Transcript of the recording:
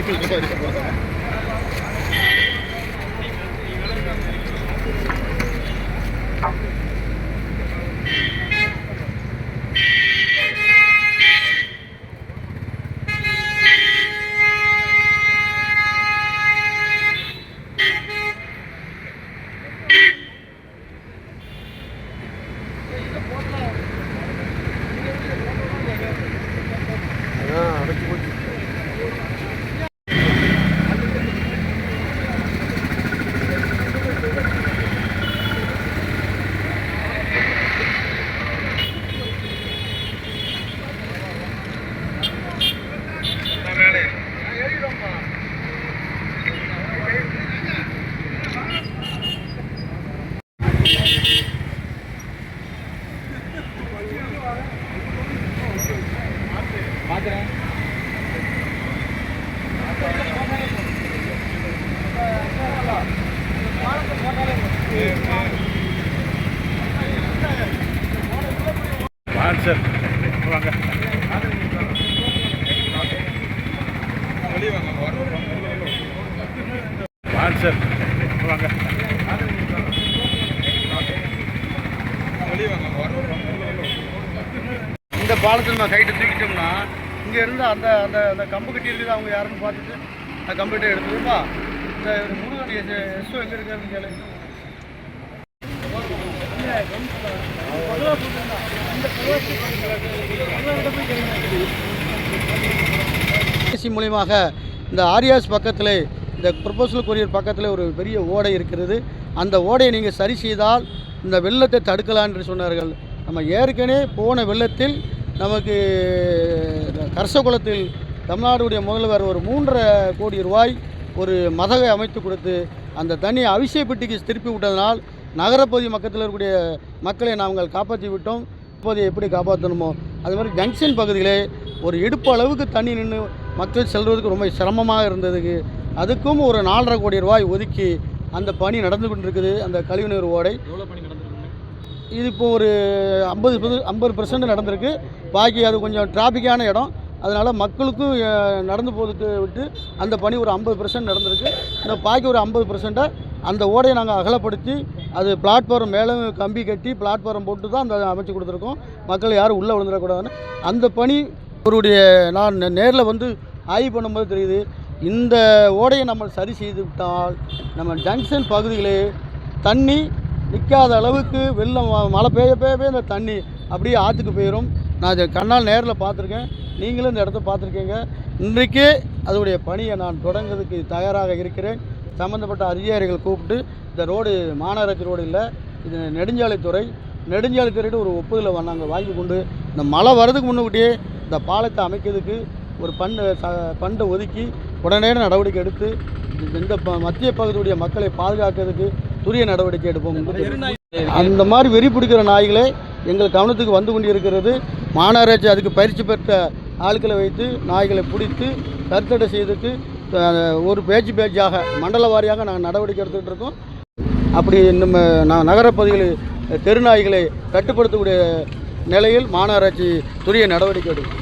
リフィーに入りてください。சார் வாங்க. வாங்க சார் வாங்க. இந்த பாலத்தில் நம்ம சைட்டை தூக்கிட்டோம்னா இங்கே இருந்து அந்த அந்த அந்த கம்பு கட்டி இருக்குது அவங்க யாருன்னு பார்த்துட்டு அந்த கம்பு கிட்ட எடுத்துருப்பா இந்த முருகன் எஸ் எஸ்ஓ எங்கே இருக்காருன்னு கேளு. ஏசி மூலியமாக இந்த ஆரியாஸ் பக்கத்தில் இந்த ப்ரொபோசல் கொரியர் பக்கத்தில் ஒரு பெரிய ஓடை இருக்கிறது. அந்த ஓடையை நீங்கள் சரி செய்தால் இந்த வெள்ளத்தை தடுக்கலாம் என்று சொன்னார்கள். நம்ம ஏற்கனவே போன வெள்ளத்தில் நமக்கு கரசகுளத்தில் தமிழ்நாடுடைய முதல்வர் ஒரு மூன்றரை கோடி ரூபாய் ஒரு மதகை அமைத்து கொடுத்து அந்த தண்ணியை அவிசைப்பட்டிக்கு திருப்பி விட்டதனால் நகரப்பகுதி மக்கத்தில் இருக்கக்கூடிய மக்களை நாங்கள் காப்பாற்றி விட்டோம். இப்போது எப்படி காப்பாற்றணுமோ? அது மாதிரி ஜங்ஷன் பகுதியிலே ஒரு இடுப்பு அளவுக்கு தண்ணி நின்று மக்கள் செல்வதற்கு ரொம்ப சிரமமாக இருந்ததுக்கு அதுக்கும் ஒரு நாலரை கோடி ரூபாய் ஒதுக்கி அந்த பணி நடந்து கொண்டிருக்குது. அந்த கழிவுநீர் ஓடை. இது இப்போ ஒரு ஐம்பது ஐம்பது பர்சன்ட் நடந்திருக்கு. பாக்கி அது கொஞ்சம் டிராஃபிக்கான இடம். அதனால் மக்களுக்கும் நடந்து போகிறதுக்கு விட்டு அந்த பணி ஒரு ஐம்பது பர்சன்ட் நடந்திருக்கு. இந்த பாக்கி ஒரு ஐம்பது பர்சண்ட்டை அந்த ஓடையை நாங்கள் அகலப்படுத்தி அது பிளாட்ஃபார்ம் மேலே கம்பி கட்டி பிளாட்ஃபார்ம் போட்டு தான் அந்த அமைச்சு கொடுத்துருக்கோம். மக்கள் யாரும் உள்ளே விழுந்துடக்கூடாதுன்னு. அந்த பணி அவருடைய நான் நேரில் வந்து ஆய்வு பண்ணும்போது தெரியுது. இந்த ஓடையை நம்ம சரி செய்து விட்டால் நம்ம ஜங்ஷன் பகுதிகளே தண்ணி நிற்காத அளவுக்கு வெள்ளம் மழை பெய்ய பெய்யவே இந்த தண்ணி அப்படியே ஆற்றுக்கு போயிடும் நான் இதை கண்ணால் நேரில் பார்த்துருக்கேன். நீங்களும் இந்த இடத்த பார்த்துருக்கீங்க. இன்றைக்கே அதோடைய பணியை நான் தொடங்குறதுக்கு தயாராக இருக்கிறேன். சம்மந்தப்பட்ட அதிகாரிகள் கூப்பிட்டு இந்த ரோடு மாநகராட்சி ரோடு இல்லை இது நெடுஞ்சாலைத்துறை. நெடுஞ்சாலைத்துறையிட்டு ஒரு ஒப்புதலை வ- நாங்கள் வாங்கி கொண்டு. இந்த மழை வர்றதுக்கு முன்னுக்கிட்டே இந்த பாலத்தை அமைக்கிறதுக்கு ஒரு பண்டு ச- பண்டை ஒதுக்கி உடனே நடவடிக்கை எடுத்து இந்த- ப- மத்திய பகுதியுடைய மக்களை பாதுகாக்கிறதுக்கு துரிய நடவடிக்கை எடுப்போம். அந்த மாதிரி வெறி பிடிக்கிற நாய்களே எங்கள் கவனத்துக்கு வந்து கொண்டிருக்கிறது. மாநகராட்சி அதுக்கு பயிற்சி பெற்ற ஆட்களை வைத்து நாய்களை பிடித்து கருத்தடை செய்துட்டு ஒரு பேஜ் பேச்சாக மண்டல வாரியாக நாங்கள் நடவடிக்கை எடுத்துக்கிட்டு இருக்கோம். அப்படி நம்ம நான் நகரப்பகுதிகளில் தெருநாய்களை கட்டுப்படுத்தக்கூடிய நிலையில் மாநகராட்சி துரிய நடவடிக்கை எடுக்கும்.